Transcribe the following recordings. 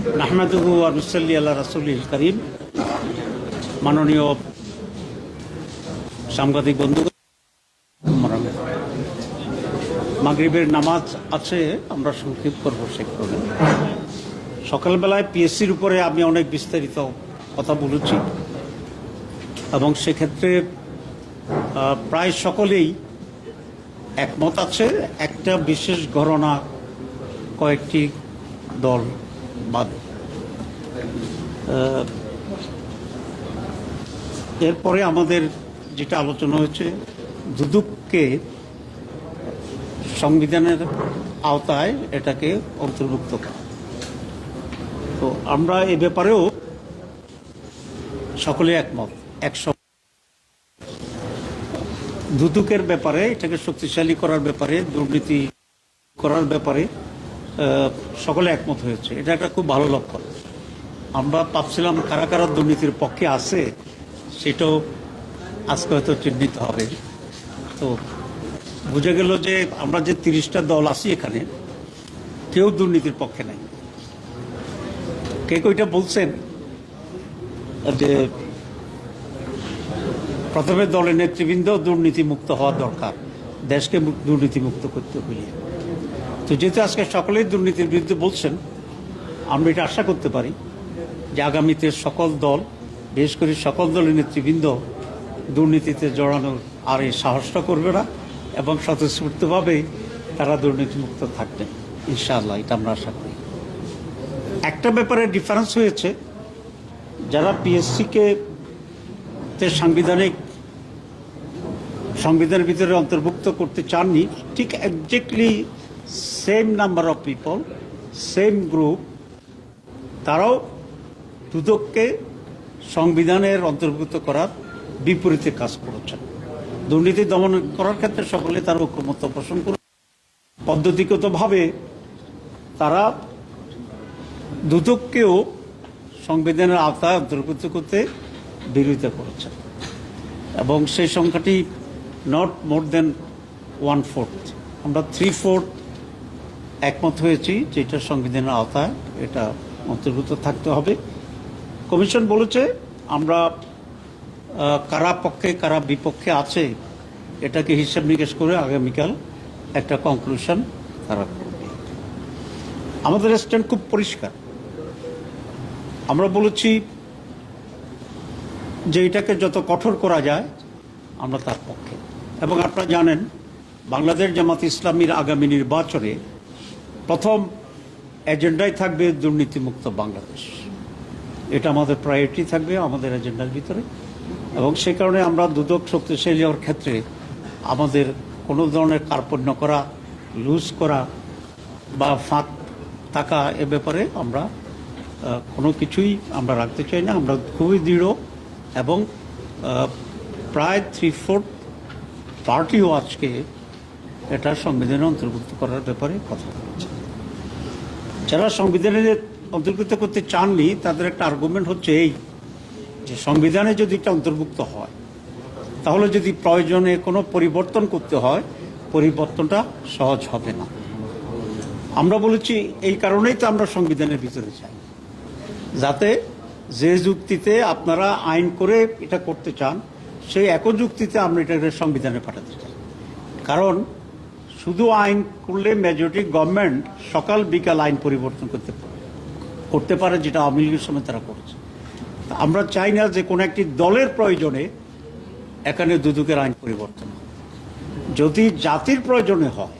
নাহমাদুহু আনুসাল্লি আল্লাহ রাসুলিল করিম। মাননীয় সাংবাদিক বন্ধু মাগরিবের নামাজ আছে, আমরা সংক্ষেপ করব সে সকালবেলায় পিএসসির উপরে আমি অনেক বিস্তারিত কথা বলেছি। এবং সেক্ষেত্রে প্রায় সকলেই একমত আছে, একটা বিশেষ ঘটনা কয়েকটি দল বাদ। এরপরে আমাদের যেটা আলোচনা হয়েছে, দুদুককে সংবিধানের আওতায় এটাকে অন্তর্ভুক্ত করা। তো আমরা এ ব্যাপারেও সকলে একমত একশো দুদুকের ব্যাপারে, এটাকে শক্তিশালী করার ব্যাপারে, দুর্নীতি করার ব্যাপারে সকলে একমত হয়েছে। এটা একটা খুব ভালো লক্ষণ। আমরা ভাবছিলাম কারা কারা দুর্নীতির পক্ষে আছে, সেটাও আজকে হয়তো চিহ্নিত হবে। তো বুঝে গেল যে আমরা যে তিরিশটা দল আছি এখানে, কেউ দুর্নীতির পক্ষে নাই। কে কইটা বলছেন? যে প্রথমে দলের নেতৃবৃন্দ দুর্নীতিমুক্ত হওয়া দরকার, দেশকে দুর্নীতিমুক্ত করতে হইলে। তো যেহেতু আজকে সকলেই দুর্নীতির বিরুদ্ধে বলছেন, আমরা এটা আশা করতে পারি যে আগামীতে সকল দল, বিশেষ করে সকল দলের নেতৃবৃন্দ দুর্নীতিতে জড়ানোর আর এই সাহসটা করবে না এবং স্বতঃস্ফূর্তভাবে তারা দুর্নীতিমুক্ত থাকবেন ইনশাআল্লাহ, এটা আমরা আশা করি। একটা ব্যাপারে ডিফারেন্স হয়েছে, যারা পিএসসিকে তে সাংবিধানিক সংবিধানের ভিতরে অন্তর্ভুক্ত করতে চাননি, ঠিক exactly same number of people same group তারাও দুদককে সংবিধানের অন্তর্ভুক্ত করার বিপরীতে কাজ করেছেন। দুর্নীতি দমন করার ক্ষেত্রে সকলে তার ঐক্যমত্য পোষণ করে পদ্ধতিগতভাবে তারা দুদককেও সংবিধানের আওতায় অন্তর্ভুক্ত করতে বিরোধিতা করেছেন। এবং সেই সংখ্যাটি not more than one fourth আমরা থ্রি ফোর্থ একমত হয়েছি যে এটা সংবিধানের আওতায় এটা অন্তর্ভুক্ত থাকতে হবে। কমিশন বলেছে, আমরা কারা পক্ষে, কারা বিপক্ষে আছে, এটাকে হিসাব নিকেশ করে আগামীকাল একটা কনক্লুশন তারা করবে। আমাদের স্ট্যান্ড খুব পরিষ্কার। আমরা বলেছি যে এটাকে যত কঠোর করা যায়, আমরা তার পক্ষে। এবং আপনারা জানেন, বাংলাদেশ জামাত ইসলামীর আগামী নির্বাচনে প্রথম এজেন্ডাই থাকবে দুর্নীতিমুক্ত বাংলাদেশ। এটা আমাদের প্রায়োরিটি থাকবে আমাদের এজেন্ডার ভিতরে। এবং সে কারণে আমরা দুদক শক্তিশালী হওয়ার ক্ষেত্রে আমাদের কোনো ধরনের কার্পণ্য করা লুজ করা বা ফাঁক থাকা এ ব্যাপারে আমরা কোনো কিছুই আমরা রাখতে চাই না। আমরা খুবই দৃঢ় এবং প্রায় থ্রি ফোর্থ পার্টিও আজকে এটা সংবিধানে অন্তর্ভুক্ত করার ব্যাপারে কথা বলেছে। যারা সংবিধানে অন্তর্ভুক্ত করতে চাননি, তাদের একটা আর্গুমেন্ট হচ্ছে এই, যে সংবিধানে যদি এটা অন্তর্ভুক্ত হয়, তাহলে যদি প্রয়োজনে কোনো পরিবর্তন করতে হয়, পরিবর্তনটা সহজ হবে না। আমরা বলেছি, এই কারণেই তো আমরা সংবিধানের ভিতরে চাই যাতে যে যুক্তিতে আপনারা আইন করে এটা করতে চান, সেই একই যুক্তিতে আমরা এটাকে সংবিধানে পাঠাতে চাই। কারণ শুধু আইন করলে মেজরিটি গভর্নমেন্ট সকাল বিকাল আইন পরিবর্তন করতে পারে। করতে পারে যেটা আওয়ামী লীগের সময় তারা করেছে। আমরা চাই না যে কোনো একটি দলের প্রয়োজনে এখানে দুদুকের আইন পরিবর্তন। যদি জাতির প্রয়োজনে হয়,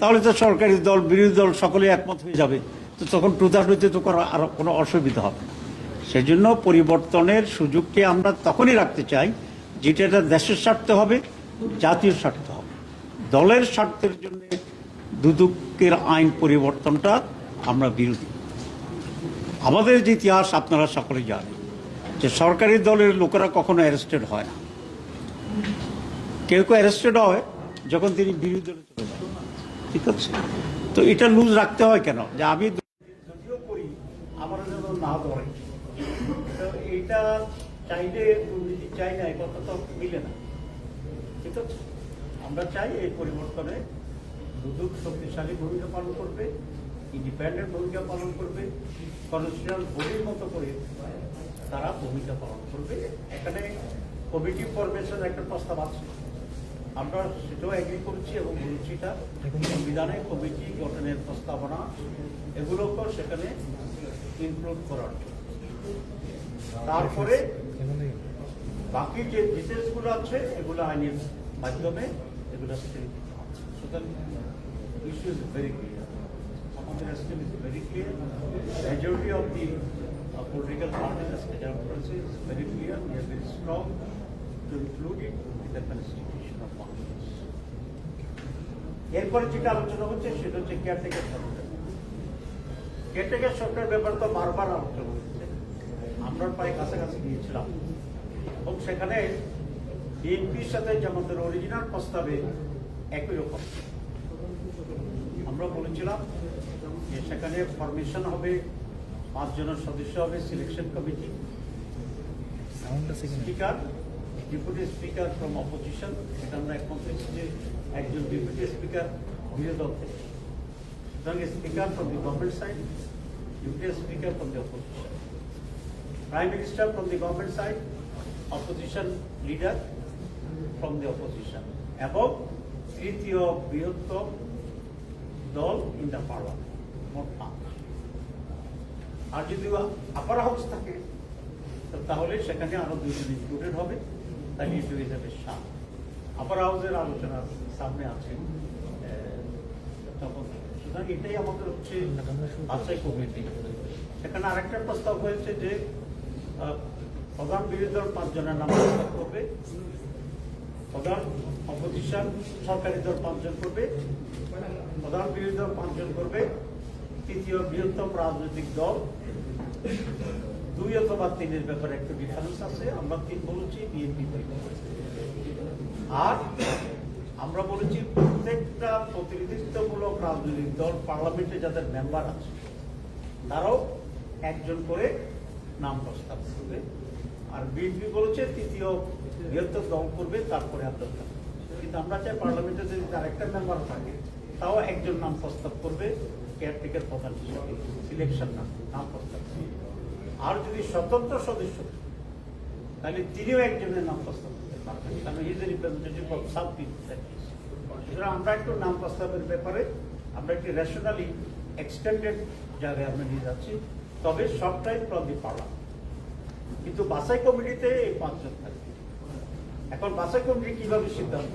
তাহলে তো সরকারি দল, বিরোধী দল সকলে একমত হয়ে যাবে। তো তখন প্রধানমন্ত্রী তো করার আর কোনো অসুবিধা হবে না। সেজন্য পরিবর্তনের সুযোগটি আমরা তখনই রাখতে চাই যেটা এটা দেশের স্বার্থে হবে জাতীয় স্বার্থে দলের স্বার্থের জন্য দুদকের আইন পরিবর্তনটা আমরা বিরোধী। আমাদের যে ইতিহাস আপনারা সকলে জানেন যে সরকারি দলের লোকেরা কখনো অ্যারেস্টেড হয় না। কেউ কেউ অ্যারেস্টেড হয় যখন তিনি বিরোধী দলে চলে যান। ঠিক আছে? তো এটা লুজ রাখতে হয় কেন? যে আমি যদিও করি, আমার যেন না ধরে তো এইটা চাইলে চাই না কথা তো মিলে না। ঠিক আছে? আমরা চাই এই পরিবর্তনে দুদক শক্তিশালী ভূমিকা পালন করবে ইন্ডিপেন্ডেন্ট ভূমিকা পালন করবে কনস্টিটিউশনাল বডির মতো করে তারা ভূমিকা পালন করবে। এখানে কমিটি ফরমেশন একটা প্রস্তাব আছে। আমরা সেটাও এগ্রি করছি এবং বলছি এটা। সংবিধানে কমিটি গঠনের প্রস্তাবনা এগুলোকেও সেখানে ইনক্লুড করার। তারপরে বাকি যে ডিটেলসগুলো আছে, এগুলো আইনের মাধ্যমে এগুলো স্থির সুতরাং ইস্যু ইজ ভেরি ক্লিয়ার আমাদের still is very clear majority of the political parties is very clear we are very strong to include it in the constitution of Bangladesh এরপরে যেটা আলোচনা হচ্ছে, সেটা হচ্ছে কেয়ারটেকার সরকার। কেয়ারটেকার সরকার ব্যাপারে তো বারবার আলোচনা হচ্ছে। আমরা প্রায় কাছাকাছি গিয়েছিলাম। এবং সেখানে বিএনপির সাথে আমাদের অরিজিনাল প্রস্তাবে একই রকম। আমরা বলেছিলাম যে সেখানে ফরমেশন হবে পাঁচজনের সদস্য হবে selection committee speaker deputy speaker from opposition এটা আমরা হয়েছি যে একজন ডেপুটি স্পিকার বিরোধী দল থেকে। সুতরাং speaker from the government side deputy speaker from the opposition Prime Minister from the government side, opposition leader from the opposition. এবং তৃতীয় বৃহত্তম দল ইন দ্য পার্লামেন্ট আর যদি আপার হাউস থাকে তাহলে সেখানে আরও দুইজন ইনক্লুডেড হবে। ইট হয়ে যাবে সাত। আপার হাউসের আলোচনা সামনে আছে আহ, তখন সুতরাং এটাই আমাদের হচ্ছে বাছাই কমিটি। সেখানে আরেকটা প্রস্তাব হয়েছে যে প্রধান বিরোধী দল পাঁচজনের নাম করবে। প্রধান অপোজিশন সরকারি দল পাঁচজন করবে, প্রধান বিরোধী দল পাঁচজন করবে, তৃতীয় বৃহত্তম রাজনৈতিক দল। দুই অথবা তিনের ব্যাপারে একটু ডিফারেন্স আছে, আমরা তিন বলেছি, বিএনপি আর আমরা বলেছি প্রত্যেকটা প্রতিনিধিত্বমূলক রাজনৈতিক দল পার্লামেন্টে যাদের মেম্বার আছে, তারাও একজন করে নাম প্রস্তাব করবে। আর বিএনপি বলেছে তৃতীয় বৃহত্তর দল করবে, তারপরে আপনার কিন্তু আমরা চাই পার্লামেন্টে যদি তার একটা মেম্বার থাকে, তাও একজন নাম প্রস্তাব করবে কেয়ারটেকার প্রধান হিসেবে সিলেকশন নাম নাম প্রস্তাব আর যদি স্বতন্ত্র সদস্য তাহলে তিনিও একজনের নাম প্রস্তাব করতে পারবেন, কারণ ইজ রিপ্রেজেন্টেটিভ অফ সাউথ সুতরাং আমরা একটু নাম প্রস্তাবের ব্যাপারে, আমরা একটি রেশনালি এক্সটেন্ডেড জায়গায় আমরা নিয়ে যাচ্ছি, তবে সবটাই দি পার্লামেন্ট কিন্তু বাছাই কমিটিতে পাঁচজন থাকবে এখন বাছাই কমিটি কীভাবে সিদ্ধান্ত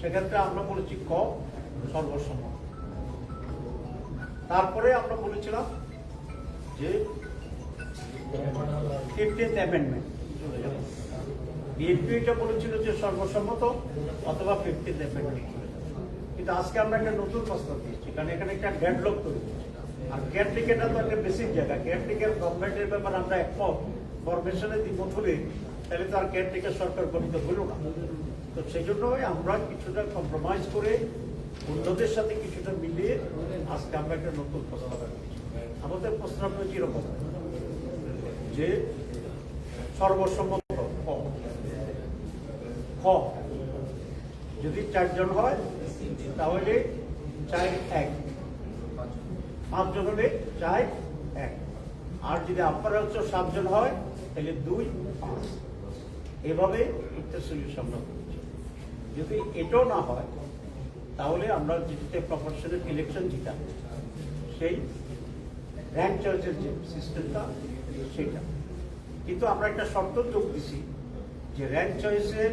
সেক্ষেত্রে আমরা বলেছি ক, সর্বসম্মত। তারপরে আমরা বলেছিলাম যে ফিফটিন্থ অ্যামেন্ডমেন্ট বিএনপি এটা বলেছিল যে সর্বসম্মত অথবা ফিফটিন্থ অ্যামেন্ডমেন্ট কিন্তু আজকে আমরা একটা নতুন প্রস্তাব দিয়েছি। কারণ এখানে একটা ডেডলক তৈরি। আর কেয়ারটেকারটা তো একটা বেসিক জায়গা। কেয়ারটেকার গভর্নমেন্টের ব্যাপারে আমরা একমত ফরমেশনে দ্বিমত হলে তাহলে তো আর কেয়ারটেকার সরকার গঠিত হলো না। তো সেই জন্যই আমরা কিছুটা কম্প্রোমাইজ করে অন্যদের সাথে কিছুটা মিলিয়ে আজকে আমরা একটা নতুন প্রস্তাব আমাদের প্রস্তাব হচ্ছে এরকম যে সর্বসম্মত খ। যদি চারজন হয়, তাহলে চার এক। পাঁচজন হলে চার এক। আর যদি আপনারা হচ্ছে সাতজন হয়, তাহলে দুই পাঁচ। এভাবে একটা সলিউশন আমরা করছি। যদি এটাও না হয়, তাহলে আমরা যেটাতে প্রপোর্শনাল ইলেকশন যেটা সেই র্যাঙ্ক চয়েসের যে সিস্টেমটা সেটা। কিন্তু আমরা একটা শর্ত যোগ দিছি যে র্যাঙ্ক চয়েসের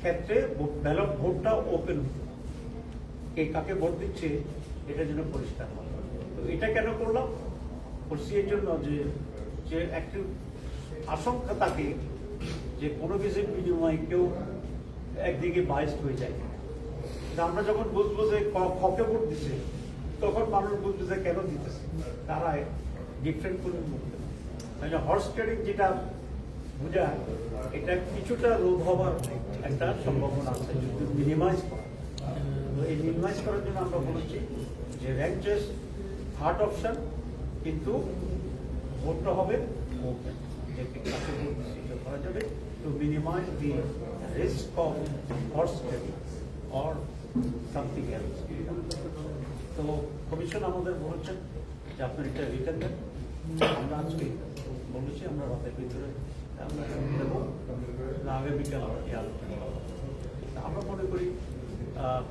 ক্ষেত্রে ব্যালট ভোটটা ওপেন কে কাকে ভোট দিচ্ছে, এটা যেন পরিষ্কার হয়। তো এটা কেন করলাম? করছি এর জন্য যে যে একটু আশঙ্কা থাকে যে কোনো কিছুর বিনিময়ে কেউ একদিকে বাইস্ট হয়ে যায় আমরা যখন বুঝব যে খকে ভোট দিচ্ছে তখন মানুষ বুঝবে যে কেন দিতেছে। তারা ডিফারেন্ট করে বুঝবে মানে হর্স ট্রেডিং যেটা বোঝা, এটা কিছুটা রোধ হওয়ার একটা সম্ভাবনা আছে, যদি মিনিমাইজ করা। এই মিনিমাইজ করার জন্য আমরা বলেছি যে র্যাঙ্ক থার্ড অপশন কিন্তু ভোটটা হবে কাকে করা যাবে। অফ অর সামথিং তো আমাদের যে এটা দেন। আমরা আজকে বলেছি, আমরা ভিতরে দেবো। না আমরা মনে করি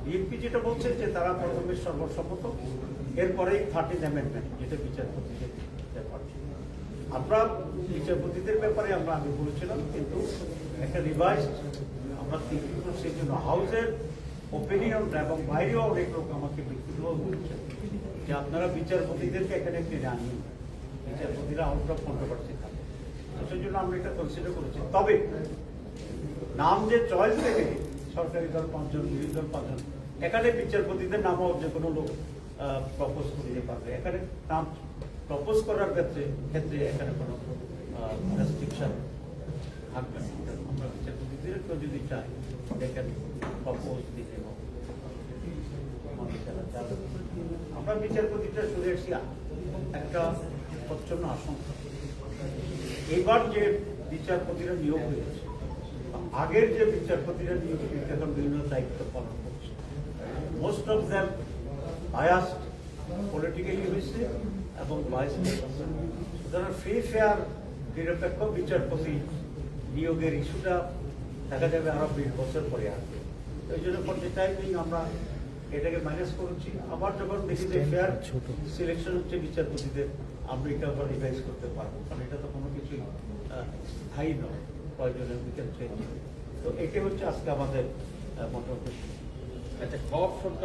বিএনপি যেটা বলছে যে তারা প্রথমে সর্বসম্মত। এরপরেই থার্টিন অ্যামেন্ডমেন্ট যেটা বিচারপতিদের ব্যাপার আমরা বিচারপতিদের ব্যাপারে আমরা আগে বলেছিলাম, কিন্তু একটা রিভাইজ আমরা সেই জন্য হাউসের ওপিনিয়ন এবং বাইরেও অনেক লোক আমাকে ব্যক্তিগতভাবে বলছে যে আপনারা বিচারপতিদেরকে এখানে টেনে আনিয়ে বিচারপতিরা আউট অফ কন্ট্রোভার্সি থাকে। সেই জন্য আমরা এটা কনসিডার করেছি। তবে নাম যে চয়েস থেকে সরকারি দল পাঁচজন, বিরোধী দল পাঁচজন, এখানে বিচারপতিদের নামও যে কোনো লোক প্রপোজ করতে পারবে এখানে নাম প্রপোজ করার ক্ষেত্রে ক্ষেত্রে এখানে কোনো রেস্ট্রিকশন থাকবে আমরা বিচারপতিদের কেউ যদি চাই দেখেন প্রপোজ দিতে হবে। আমরা বিচারপতিটা শুনে এসেছি একটা প্রচ্ছন্ন আশঙ্কা। এবার যে বিচারপতিরা নিয়োগ হয়েছে, আগের যে বিচারপতিরা নিয়োগ হয়েছে, এখন বিভিন্ন দায়িত্ব পালন করছে। Most of them biased politically হয়েছে এবং বায়াস সুতরাং ফ্রি ফেয়ার নিরপেক্ষ বিচারপতি নিয়োগের ইস্যুটা দেখা যাবে আরও বিশ বছর পরে আসবে এই জন্য ফর টাইমিং আমরা এটাকে মাইনাস করছি। আবার যখন দেখি যে ফেয়ার সিলেকশন হচ্ছে বিচারপতিদের আমরা এটা আবার রিভাইজ করতে পারব। কারণ এটা তো কোনো কিছুই স্থায়ী নয় উইকেন চেঞ্জ তো এটাই হচ্ছে আজকে আমাদের মোটামুটি আচ্ছা খবর সরকার